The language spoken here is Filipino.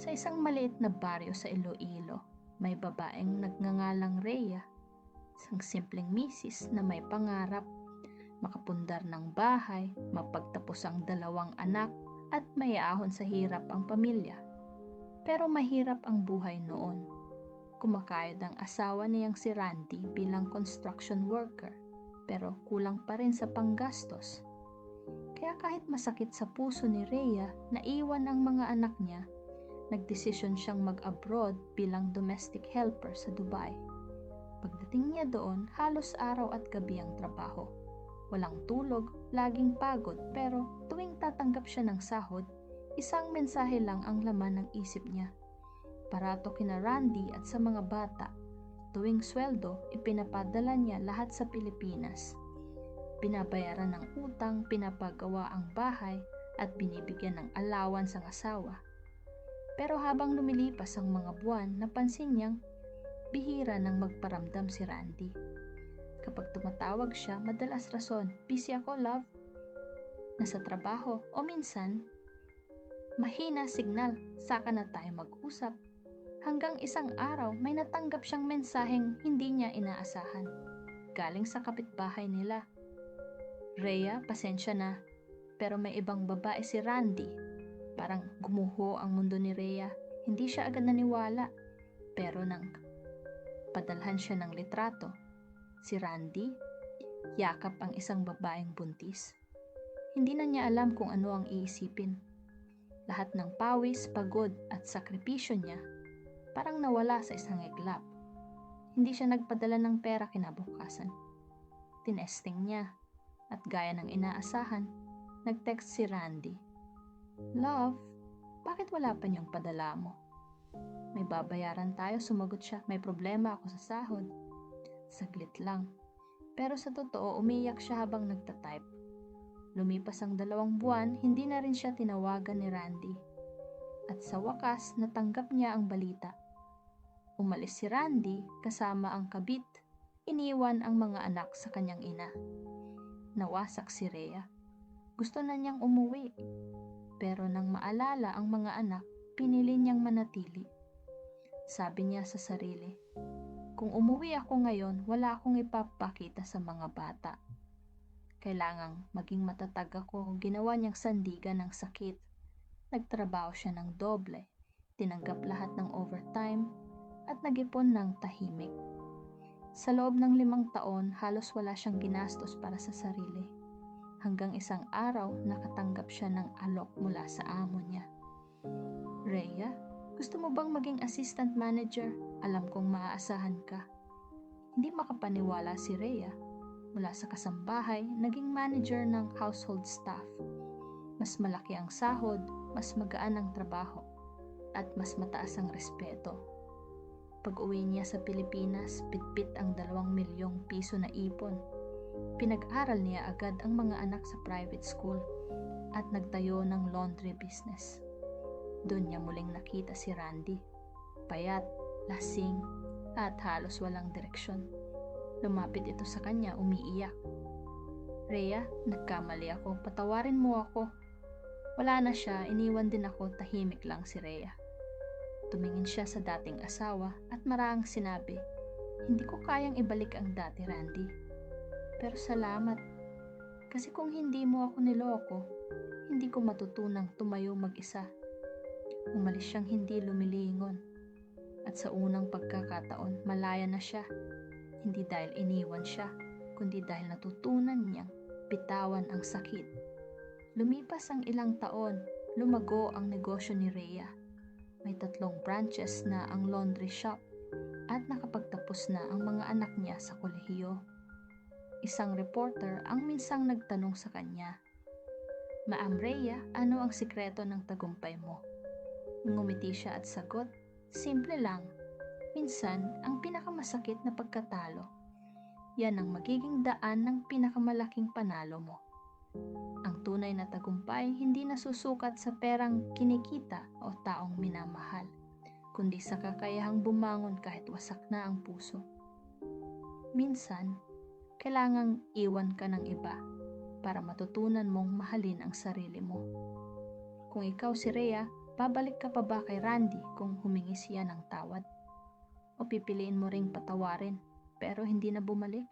Sa isang maliit na baryo sa Iloilo, may babaeng nagngangalang Rhea, isang simpleng misis na may pangarap, makapundar ng bahay, mapagtapos ang dalawang anak at may ahon sa hirap ang pamilya. Pero mahirap ang buhay noon. Kumakayod ang asawa niyang si Randy bilang construction worker, pero kulang pa rin sa panggastos. Kaya kahit masakit sa puso ni Rhea na iwan ang mga anak niya, nagdesisyon siyang mag-abroad bilang domestic helper sa Dubai. Pagdating niya doon, halos araw at gabi ang trabaho. Walang tulog, laging pagod, pero tuwing tatanggap siya ng sahod, isang mensahe lang ang laman ng isip niya. Parato kina Randy at sa mga bata. Tuwing sweldo, ipinapadala niya lahat sa Pilipinas. Binabayaran ng utang, pinapagawa ang bahay, at binibigyan ng allowance ang asawa. Pero habang lumilipas ang mga buwan, napansin niyang bihira nang magparamdam si Randy. Kapag tumatawag siya, madalas rason, busy ako love, nasa trabaho o minsan, mahina signal, saka na tayo mag-usap. Hanggang isang araw, may natanggap siyang mensaheng hindi niya inaasahan. Galing sa kapitbahay nila. Rhea, pasensya na, pero may ibang babae si Randy. Parang gumuho ang mundo ni Rhea. Hindi siya agad naniwala. Pero nang padalhan siya ng litrato, si Randy, yakap ang isang babaeng buntis. Hindi na niya alam kung ano ang iisipin. Lahat ng pawis, pagod at sakripisyo niya parang nawala sa isang iglap. Hindi siya nagpadala ng pera kinabukasan. Tinesting niya at gaya ng inaasahan, nag-text si Randy. Love, bakit wala pa niyong padala mo? May babayaran tayo, sumagot siya. May problema ako sa sahod. Saglit lang. Pero sa totoo, umiyak siya habang nagtatype. Lumipas ang dalawang buwan, hindi na rin siya tinawagan ni Randy. At sa wakas, natanggap niya ang balita. Umalis si Randy kasama ang kabit. Iniwan ang mga anak sa kanyang ina. Nawasak si Rhea. Gusto na niyang umuwi. Pero nang maalala ang mga anak, pinili niyang manatili. Sabi niya sa sarili, kung umuwi ako ngayon, wala akong ipapakita sa mga bata. Kailangang maging matatag ako, ginawa niyang sandigan ng sakit. Nagtrabaho siya ng doble, tinanggap lahat ng overtime, at nagipon ng tahimik. Sa loob ng limang taon, halos wala siyang ginastos para sa sarili. Hanggang isang araw, nakatanggap siya ng alok mula sa amo niya. Rhea, gusto mo bang maging assistant manager? Alam kong maaasahan ka. Hindi makapaniwala si Rhea. Mula sa kasambahay, naging manager ng household staff. Mas malaki ang sahod, mas magaan ang trabaho, at mas mataas ang respeto pag-uwi niya sa Pilipinas, pitpit ang dalawang milyong piso na ipon. Pinag-aral niya agad ang mga anak sa private school at nagtayo ng laundry business. Doon niya muling nakita si Randy. Payat, lasing, at halos walang direksyon. Lumapit ito sa kanya umiiyak. Rhea, nagkamali ako. Patawarin mo ako. Wala na siya, iniwan din ako, tahimik lang si Rhea. Tumingin siya sa dating asawa at maraang sinabi, Hindi ko kayang ibalik ang dati, Randy. Pero salamat. Kasi kung hindi mo ako niloko, hindi ko matutunang tumayo mag-isa. Umalis siyang hindi lumilingon. At sa unang pagkakataon, malaya na siya. Hindi dahil iniwan siya, kundi dahil natutunan niyang bitawan ang sakit. Lumipas ang ilang taon, lumago ang negosyo ni Rhea may tatlong branches na ang laundry shop at nakapagtapos na ang mga anak niya sa kolehiyo. Isang reporter ang minsang nagtanong sa kanya, Maam Rhea, ano ang sikreto ng tagumpay mo? Ngumiti siya at sagot, simple lang. Minsan, ang pinakamasakit na pagkatalo, yan ang magiging daan ng pinakamalaking panalo mo. Ang tunay na tagumpay hindi nasusukat sa perang kinikita o taong minamahal, kundi sa kakayahang bumangon kahit wasak na ang puso. Minsan, kailangang iwan ka ng iba para matutunan mong mahalin ang sarili mo. Kung ikaw si Rhea, Babalik ka pa ba kay Randy kung humingi siya ng tawad? O pipiliin mo ring patawarin pero hindi na bumalik?